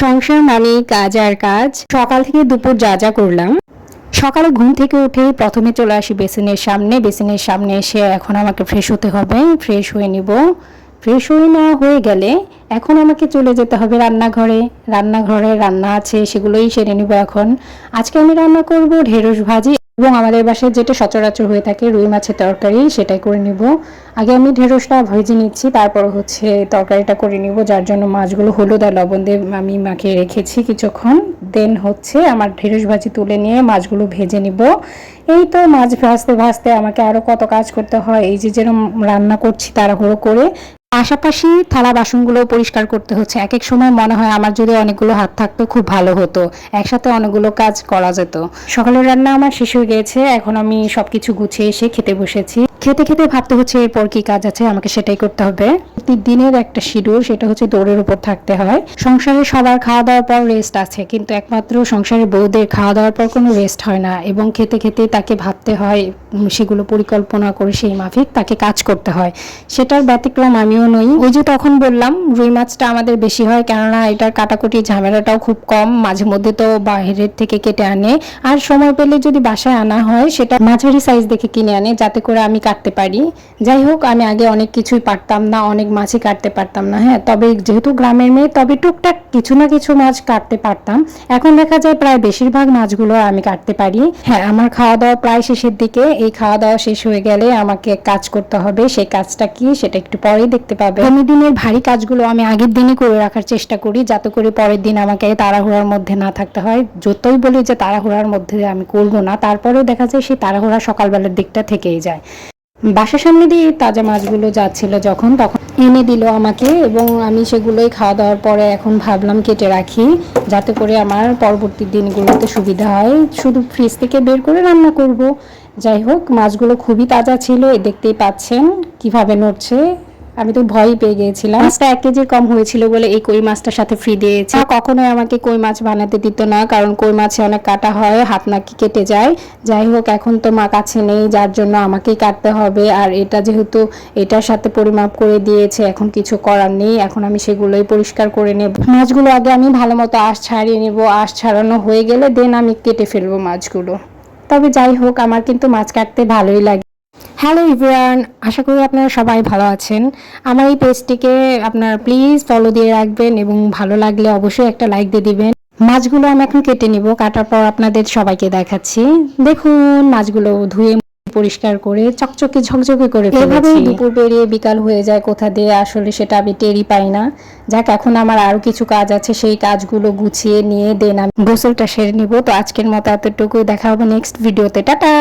সংসার মানে কাজ আর কাজ। সকাল থেকে দুপুর যা যা করলাম। সকালে ঘুম থেকে উঠে প্রথমে চলে আসি বেসিনের সামনে। বেসিনের সামনে এসে এখন আমাকে ফ্রেশ হতে হবে। ফ্রেশ হয়ে নিব। ফ্রেশ হয়ে না হয়ে গেলে এখন আমাকে চলে যেতে হবে রান্নাঘরে। রান্নাঘরে রান্না আছে, সেগুলোই সেরে নিব এখন। আজকে আমি রান্না করব ঢেঁড়স ভাজি। এবং আমাদের বাসায় যেটা সচরাচর হয়ে থাকে, রুই মাছের তরকারি, সেটাই করে নিব। আগে আমি ঢেঁড়সটা ভেজে নিচ্ছি, তারপর হচ্ছে তরকারিটা করে নিব, যার জন্য মাছগুলো হলুদ আর লবণ দিয়ে আমি মাখিয়ে রেখেছি কিছুক্ষণ। দেন হচ্ছে আমার ঢেঁড়স ভাজি তুলে নিয়ে মাছগুলো ভেজে নিব। এই তো মাছ ভাজতে ভাজতে আমাকে আরও কত কাজ করতে হয়, এই যে যেরকম রান্না করছি তাড়াহুড়ো করে। পাশাপাশি থালা বাসনগুলো পরিষ্কার করতে হচ্ছে। এক এক সময় মনে হয় আমার যদি অনেকগুলো হাত থাকতো, খুব ভালো হতো। একসাথে অনেকগুলো কাজ করা যেত। সকালের রান্না আমার শেষ হয়ে গিয়েছে। এখন আমি সবকিছু গুছিয়ে এসে খেতে বসেছি। খেতে খেতে ভাবতে হচ্ছে এরপর কি কাজ আছে, আমাকে সেটাই করতে হবে। প্রতিদিনের একটা শিডিউল সেটা হচ্ছে দৌড়ের উপর থাকতে হয়। সংসারে সবার খাওয়া দাওয়ার পর রেস্ট আছে, কিন্তু একমাত্র সংসারের বউদের খাওয়া দাওয়ার পর কোনো রেস্ট হয় না এবং খেতে খেতে তাকে ভাবতে হয় সেগুলো পরিকল্পনা করে সেই মাফিক তাকে কাজ করতে হয়। সেটার ব্যতিক্রম আমিও নই ওই যে তখন বললাম, রুই মাছটা আমাদের বেশি হয়, কেননা এটার কাটাকুটি ঝামেলাটাও খুব কম, মাঝে মধ্যে তো বাইরের থেকে কেটে আনে। আর সময় পেলে যদি বাসায় আনা হয়, সেটা মাঝারি সাইজ দেখে কিনে আনে, যাতে করে আমি কাটতে পারি। যাই হোক, আমি আগে অনেক কিছুই পারতাম না, অনেক মাছই কাটতে পারতাম না হ্যাঁ। তবে যেহেতু গ্রামের মেয়ে, তবে টুকটাক কিছু না কিছু মাছ কাটতে পারতাম। এখন দেখা যায় প্রায় বেশিরভাগ মাছগুলো আমি কাটতে পারি। হ্যাঁ আমার খাওয়া দাওয়া প্রায় শেষের দিকে। এই খাওয়া দাওয়া শেষ হয়ে গেলে আমাকে কাজ করতে হবে। সেই কাজটা কি, সেটা একটু পরেই দেখতে পাবে। আমি দিনের ভারী কাজগুলো আমি আগের দিনই করে রাখার চেষ্টা করি, যাতে করে পরের দিন আমাকে তাড়াহুড়ার মধ্যে না থাকতে হয়। যতই বলি যে তাড়াহুড়ার মধ্যে আমি করব না, তারপরেও দেখা যায় সেই তাড়াহুড়া সকালবেলার দিকটা থেকেই যায়। বাসার সামনে দিয়ে তাজা মাছগুলো যাচ্ছিল যখন, তখন এনে দিল আমাকে এবং আমি সেগুলোই খাওয়া দাওয়ার পরে এখন ভাবলাম কেটে রাখি, যাতে করে আমার পরবর্তী দিনগুলোতে সুবিধা হয়। শুধু ফ্রিজ থেকে বের করে রান্না করব। যাই হোক, মাছগুলো খুবই তাজা ছিল দেখতেই পাচ্ছেন কীভাবে নড়ছে। আমি তো ভয়ই পেয়ে গিয়েছিলাম। মাছটা এক কেজির কম হয়েছিল বলে এই কই মাছটার সাথে ফ্রি দিয়েছে। কখনোই আমাকে কই মাছ বানাতে দিত না কারণ কই মাছে অনেক কাটা হয় হাত নাকি কেটে যায়। যাই হোক এখন তো মা কাছে নেই যার জন্য আমাকেই কাটতে হবে। আর এটা যেহেতু এটার সাথে পরিমাপ করে দিয়েছে এখন কিছু করার নেই। এখন আমি সেগুলোই পরিষ্কার করে নেব। মাছগুলো আগে আমি ভালো মতো আঁশ ছাড়িয়ে নেব। আঁশ ছাড়ানো হয়ে গেলে দেন আমি কেটে ফেলব মাছগুলো। তবে যাই হোক আমার কিন্তু মাছ কাটতে ভালোই লাগে। হ্যালো ইভরান আশা করি আপনারা সবাই ভালো আছেন। আমার এই পেজটিকে আপনারা প্লিজ ফলো দিয়ে রাখবেন এবং ভালো লাগলে অবশ্যই একটা লাইক দিয়ে দিবেন। মাছগুলো আমি এখন কেটে নিব, কাটার পর আপনাদের সবাইকে দেখাচ্ছি। দেখুন, মাছগুলো ধুয়ে পরিষ্কার করে চকচকে ঝকঝকে করে এভাবে দুপুর পেরিয়ে বিকাল হয়ে যায় কোথা দিয়ে আসলে সেটা আমি টেরই পাই না। যাক, এখন আমার আরও কিছু কাজ আছে, সেই কাজগুলো গুছিয়ে নিয়ে দেন আমি। গোসলটা সেরে নিব, তো আজকের মতো এতটুকু দেখা হবে নেক্সট ভিডিওতে টাটা!